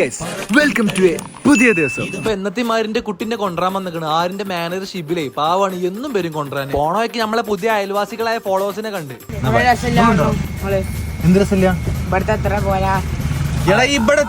Guys welcome to A പുതിയ ദിവസം. ഇപ്പൊ എന്നത്തെമാരിന്റെ കുട്ടിന്റെ കൊണ്ടുവരാൻ വന്നിക്കണ്. ആരിന്റെ മാനേജർ ഷിബിലെ പാവാണ് എന്നും പേരും കൊണ്ടുവരാൻ പോണോയ്ക്ക് നമ്മളെ പുതിയ അയൽവാസികളായ ഫോളോവേഴ്സിനെ കണ്ട്. നമ്മൾ എന്ത് രസമില്ല? എടാ ഇവിടെ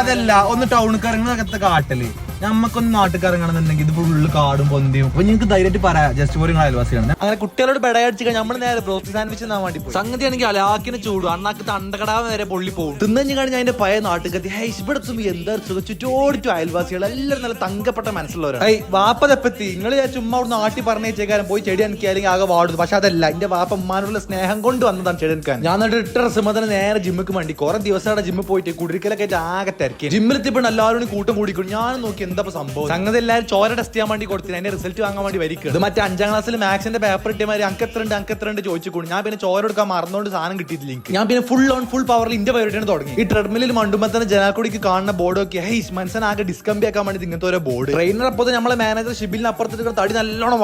അതല്ല ഒന്ന് ടൗണിൽ ഇറങ്ങുന്ന കാട്ടൽ. നമ്മക്കൊന്ന് നാട്ടിൽ ഇറങ്ങണമെന്നുണ്ടെങ്കിൽ ഇത് ഫുള്ള് കാടും പൊന്തിയും. അപ്പൊ നിങ്ങൾക്ക് ധൈര്യമായിട്ട് പറയാം. ജസ്റ്റ് പോലും അയൽവാസിയാണ് അങ്ങനെ കുട്ടികളോട് ബെടയടിച്ച് നമ്മൾ നേരെ ബ്രോസ്റ്റ് സാൻഡ്വിച്ച് തന്നാൽ വേണ്ടി സംഗതി ആണെങ്കിൽ അലാക്കിന് ചൂടും. അണ്ണാക്ക് തണ്ടകടാവ് നേരെ പൊള്ളി പോകും. തിന്നു കഴിഞ്ഞാൽ അതിന്റെ പഴയ നാട്ടുകത്തി ഹൈ ഇവിടെ എത്തുമ്പോ എന്താ സുഖം? ചുറ്റോടിച്ചു അയൽവാസികൾ എല്ലാവരും നല്ല തങ്കപ്പെട്ട മനസ്സിലുള്ളവരാണ് ഹൈ വാപ്പതെപ്പത്തി നിങ്ങൾ ചുമ്മാ അവിടെ നാട്ടി പറഞ്ഞേച്ചേക്കാരൻ പോയി ചെടി എനിക്ക് അല്ലെങ്കിൽ ആകെ വാടുന്നു പക്ഷെ അതല്ല എന്റെ വാപ്പ ഉമ്മാനുള്ള സ്നേഹം കൊണ്ട് വന്നതാണ് ചെടി എനിക്കാൻ ഞാൻ എന്നിട്ട് ഇട്ട നേരെ ജിമ്മിക്ക് വേണ്ടി. കുറെ ദിവസം അവിടെ ജിമ്മിൽ പോയിട്ട് കുടിരിക്കലൊക്കെ ആയിട്ട് ആകെ തിരക്കി. ജിമ്മിലെത്തിയപ്പോൾ എല്ലാവരും കൂട്ടം കൂടിക്കും ഞാൻ നോക്കി എന്താ സംഭവം? സംഗതി എല്ലാവരും ചോര ടെസ്റ്റ് ചെയ്യാൻ വേണ്ടി കൊടുത്തിന്. അതിന്റെ റിസൾട്ട് വാങ്ങാൻ വേണ്ടി വരിക്കുന്നത് ഇത് മറ്റേ അഞ്ചാം ക്ലാസ്സിൽ മാത്സിന്റെ പേപ്പർ ഇട്ടിമാര് അങ്ക് എത്ര ഉണ്ട്? അങ്ക് എത്ര ഉണ്ട്? ചോദിച്ചു കൂടും ഞാൻ പിന്നെ ചോര എടുക്കാൻ മറന്നുകൊണ്ട് സാധനം കിട്ടിയിട്ടില്ല എനിക്ക്. ഞാൻ പിന്നെ ഫുൾ ഓൺ ഫുൾ പവറിൽ ഇന്ത്യ പരിപാടിയാണ് തുടങ്ങി. ഈ ട്രെഡ്മില്ലിൽ മണ്ടുമ്പോൾ തന്നെ ജനാക്കുടിക്ക് കാണുന്ന ബോർഡ് ഒക്കെ ഹൈ മനസ്സൻ ആകെ ഡിസ്കംബി ആക്കാൻ വേണ്ടി ഇങ്ങനത്തെ ഓരോ ബോർഡ് ട്രെയിനർ അപ്പോൾ നമ്മളെ മാനേജർ ഷിബിലിന് അപ്പുറത്തേക്ക് തടി നല്ലോണം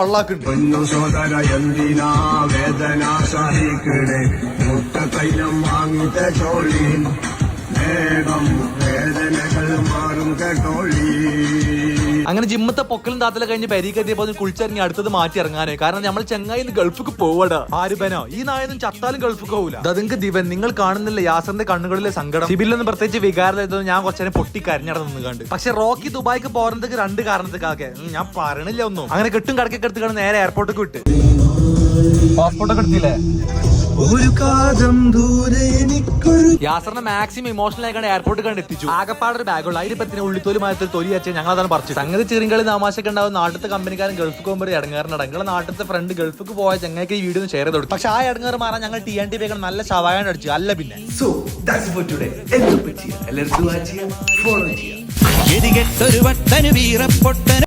ചോളി. വേഗം വേദനകൾ മാറും കേട്ടോളി. അങ്ങനെ ജിമ്മത്തെ പൊക്കലും താത്തല കഴിഞ്ഞ് പരിക്കെത്തിയപ്പോ കുളിച്ചിറങ്ങി അടുത്തത് മാറ്റി ഇറങ്ങാനേ. കാരണം നമ്മൾ ചെങ്ങായി ഗൾഫിക്ക് പോവടാ. ആരുബനോ ഈ നായൊന്നും ചത്താലും ഗൾഫിക്ക് പോകില്ല നിങ്ങൾക്ക് ദിവൻ നിങ്ങൾ കാണുന്നില്ല യാസറിന്റെ കണ്ണുകളിലെ സങ്കടം? സിബിലൊന്നും പ്രത്യേകിച്ച് വികാരം ഞാൻ കുറച്ചേരം പൊട്ടി കരഞ്ഞട നിന്ന് കണ്ട് പക്ഷെ റോക്കി ദുബായിക്ക് പോരുന്നതൊക്കെ രണ്ട് കാരണത്തേക്കാക്കെ ഞാൻ പറയണില്ല ഒന്നും. അങ്ങനെ കെട്ടും കടക്കൊക്കെ എടുത്ത് നേരെ എയർപോർട്ടിലേക്ക് വിട്ട്. പാസ്പോർട്ട് ഒക്കെ എടുത്തില്ലേ യാസറിനെ മാക്സിമം ഇമോഷണൽ ആയിക്കാണ് എയർപോർട്ടിൽ കണ്ട് എത്തിച്ചു. ആകപ്പാട് ഒരു ബാഗുള്ള അതിന് പത്തിന് ഉള്ളിത്തോലി മാറ്റത്തിൽ തൊലി അച്ഛൻ ഞങ്ങൾ അതാണ് പറിച്ചു സംഗതി ചെറിയകളി നാമാശൊക്കെ ഉണ്ടാവും നാട്ടിലത്തെ കമ്പനിക്കാരൻ ഗൾഫിൽ പോകുമ്പോൾ ഇടങ്ങാറുണ്ട് നിങ്ങളെ നാട്ടിലത്തെ ഫ്രണ്ട് ഗൾഫിക്ക് പോയ ചങ്ങായിക്ക് ഈ വീഡിയോ ഷെയർ ചെയ്ത് കൊടുക്കും. പക്ഷെ ആ ഇടങ്ങാറ് മാറാൻ ഞങ്ങൾ ടി എൻ ടി വേഗം നല്ല ശവായാണ് അടിച്ചു. അല്ല പിന്നെ. സോ ദാറ്റ്സ് ഫോർ ടുഡേ എന്തും പറ്റിയ എല്ലാവരും ദുആ ചെയ്യാം. ഫോളോ ചെയ്യാം. ഒരു വട്ടന് വീറപ്പൊട്ടന്